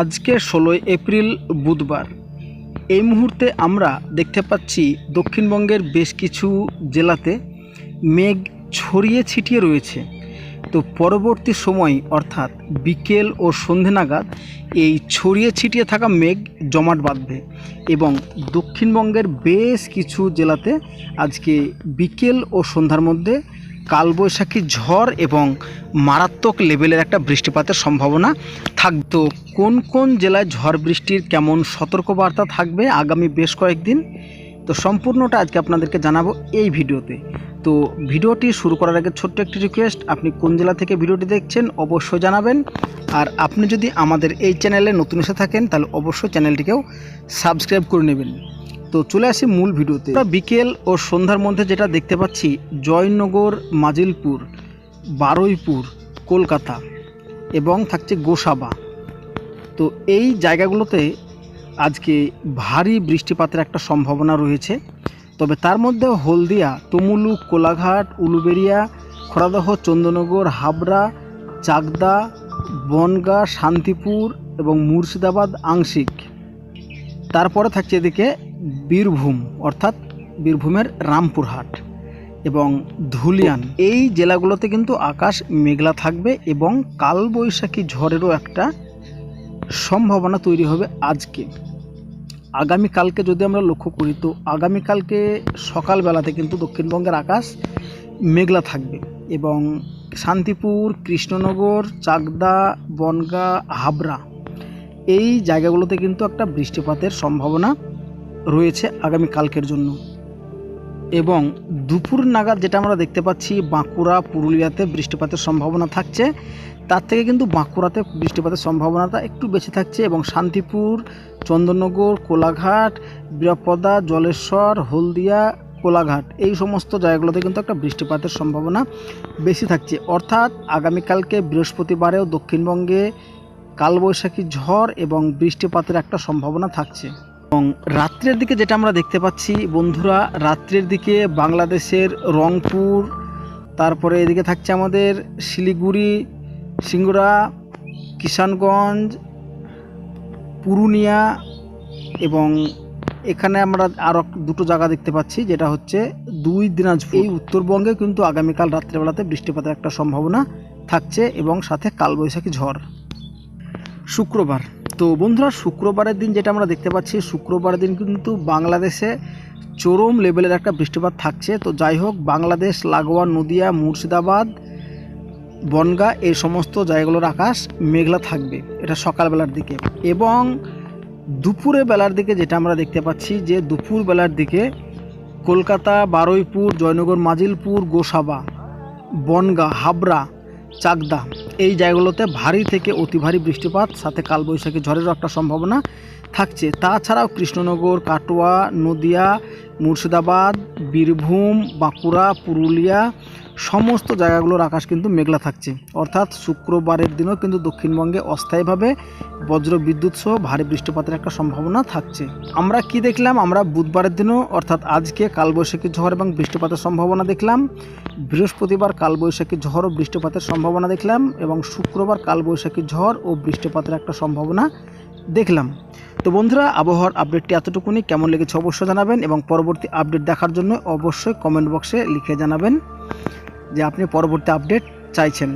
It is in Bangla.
আজকে ষোলোই এপ্রিল বুধবার। এই মুহূর্তে আমরা দেখতে পাচ্ছি দক্ষিণবঙ্গের বেশ কিছু জেলাতে মেঘ ছড়িয়ে ছিটিয়ে রয়েছে। তো পরবর্তী সময় অর্থাৎ বিকেল ও সন্ধে নাগাদ এই ছড়িয়ে ছিটিয়ে থাকা মেঘ জমাট বাঁধবে এবং দক্ষিণবঙ্গের বেশ কিছু জেলাতে আজকে বিকেল ও সন্ধ্যার মধ্যে কালবৈশাখী ঝড় এবং মারাত্মক লেভেলের একটা বৃষ্টিপাতের সম্ভাবনা থাকতো কোন কোন জেলায় ঝড় বৃষ্টির কেমন সতর্কবার্তা থাকবে আগামী বেশ কয়েকদিন? তো সম্পূর্ণটা আজকে আপনাদেরকে জানাব এই ভিডিওতে। তো ভিডিওটি শুরু করার আগে ছোট্ট একটি রিকোয়েস্ট আপনি কোন জেলা থেকে ভিডিওটি দেখছেন অবশ্যই জানাবেন। আর আপনি যদি আমাদের এই চ্যানেলে নতুন এসে থাকেন, তাহলে অবশ্যই চ্যানেলটিকেও সাবস্ক্রাইব করে নেবেন। তো চলে আসি মূল ভিডিওতে। বিকেল ও সন্ধ্যার মধ্যে যেটা দেখতে পাচ্ছি, জয়নগর, মাজিলপুর, বারুইপুর, কলকাতা এবং থাকছে গোসাবা। তো এই জায়গাগুলোতে আজকে ভারী বৃষ্টিপাতের একটা সম্ভাবনা রয়েছে। তবে তার মধ্যে হলদিয়া, তমুলুক, কোলাঘাট, উলুবেরিয়া খরাদহ চন্দননগর হাবড়া, চাকদা, বনগা, শান্তিপুর এবং মুর্শিদাবাদ আংশিক। তারপরে থাকছে এদিকে বীরভূম, অর্থাৎ বীরভূমের রামপুরহাট এবং ধুলিয়ান। এই জেলাগুলোতে কিন্তু আকাশ মেঘলা থাকবে এবং কালবৈশাখী ঝড়েরও একটা সম্ভাবনা তৈরি হবে আজকে। আগামীকালকে যদি আমরা লক্ষ্য করি, তো আগামীকালকে সকালবেলাতে কিন্তু দক্ষিণবঙ্গের আকাশ মেঘলা থাকবে এবং শান্তিপুর, কৃষ্ণনগর, চাকদা, বনগা, হাবড়া এই জায়গাগুলোতে কিন্তু একটা বৃষ্টিপাতের সম্ভাবনা রয়েছে আগামীকালকের জন্য। এবং দুপুর নাগাদ যেটা আমরা দেখতে পাচ্ছি, বাঁকুড়া, পুরুলিয়াতে বৃষ্টিপাতের সম্ভাবনা থাকছে। তার থেকে কিন্তু বাঁকুড়াতে বৃষ্টিপাতের সম্ভাবনাটা একটু বেশি থাকছে এবং শান্তিপুর, চন্দননগর, কোলাঘাট, বীরপদা, জলেশ্বর, হলদিয়া, কোলাঘাট এই সমস্ত জায়গাগুলোতে কিন্তু একটা বৃষ্টিপাতের সম্ভাবনা বেশি থাকছে। অর্থাৎ আগামীকালকে বৃহস্পতিবারেও দক্ষিণবঙ্গে কালবৈশাখী ঝড় এবং বৃষ্টিপাতের একটা সম্ভাবনা থাকছে। এবং রাত্রের দিকে যেটা আমরা দেখতে পাচ্ছি, বন্ধুরা, রাত্রের দিকে বাংলাদেশের রংপুর, তারপরে এদিকে থাকছে আমাদের শিলিগুড়ি সিঙ্গুরা কিষানগঞ্জ, পুরুলিয়া এবং এখানে আমরা আরও দুটো জায়গা দেখতে পাচ্ছি, যেটা হচ্ছে দুই দিনাজপুর। এই উত্তরবঙ্গে কিন্তু আগামীকাল রাত্রেবেলাতে বৃষ্টিপাতের একটা সম্ভাবনা থাকছে এবং সাথে কালবৈশাখী ঝড়। শুক্রবার। তো বন্ধুরা, শুক্রবারের দিন যেটা আমরা দেখতে পাচ্ছি, শুক্রবারের দিন কিন্তু বাংলাদেশে চরম লেভেলের একটা বৃষ্টিপাত থাকছে। তো যাই হোক, বাংলাদেশ, লাগোয়া, নদিয়া, মুর্শিদাবাদ, বনগা, এই সমস্ত জায়গাগুলোর আকাশ মেঘলা থাকবে এটা সকালবেলার দিকে। এবং দুপুরে বেলার দিকে যেটা আমরা দেখতে পাচ্ছি যে দুপুর বেলার দিকে কলকাতা, বারুইপুর, জয়নগর, মাজিলপুর, গোসাবা, বনগা, হাবড়া চাকদা। এই জায়গাগুলোতে ভারী থেকে অতি ভারী বৃষ্টিপাত, সাথে কালবৈশাখী ঝড়েরও একটা সম্ভাবনা থাকছে। তাছাড়াও কৃষ্ণনগর, কাটোয়া, নদিয়া মুর্শিদাবাদ, বীরভূম, বাঁকুড়া, পুরুলিয়া, সমস্ত জায়গাগুলোর আকাশ কিন্তু মেঘলা থাকছে। অর্থাৎ শুক্রবারের দিনও কিন্তু দক্ষিণবঙ্গে অস্থায়ীভাবে বজ্র বিদ্যুৎ সহ ভারী বৃষ্টিপাতের একটা সম্ভাবনা থাকছে। আমরা কি দেখলাম? আমরা বুধবারের দিনও, অর্থাৎ আজকে কালবৈশাখী ঝড় এবং বৃষ্টিপাতের সম্ভাবনা দেখলাম। বৃহস্পতিবার কালবৈশাখী ঝড় ও বৃষ্টিপাতের সম্ভাবনা দেখলাম এবং শুক্রবার কালবৈশাখী ঝড় ও বৃষ্টিপাতের একটা সম্ভাবনা দেখলাম। তো বন্ধুরা, আবহাওয়ার আপডেটটি এতটুকুনি। কেমন লেগেছে অবশ্যই জানাবেন এবং পরবর্তী আপডেট দেখার জন্য অবশ্যই কমেন্ট বক্সে লিখে জানাবেন যে আপনি পরবর্তী আপডেট চাইছেন।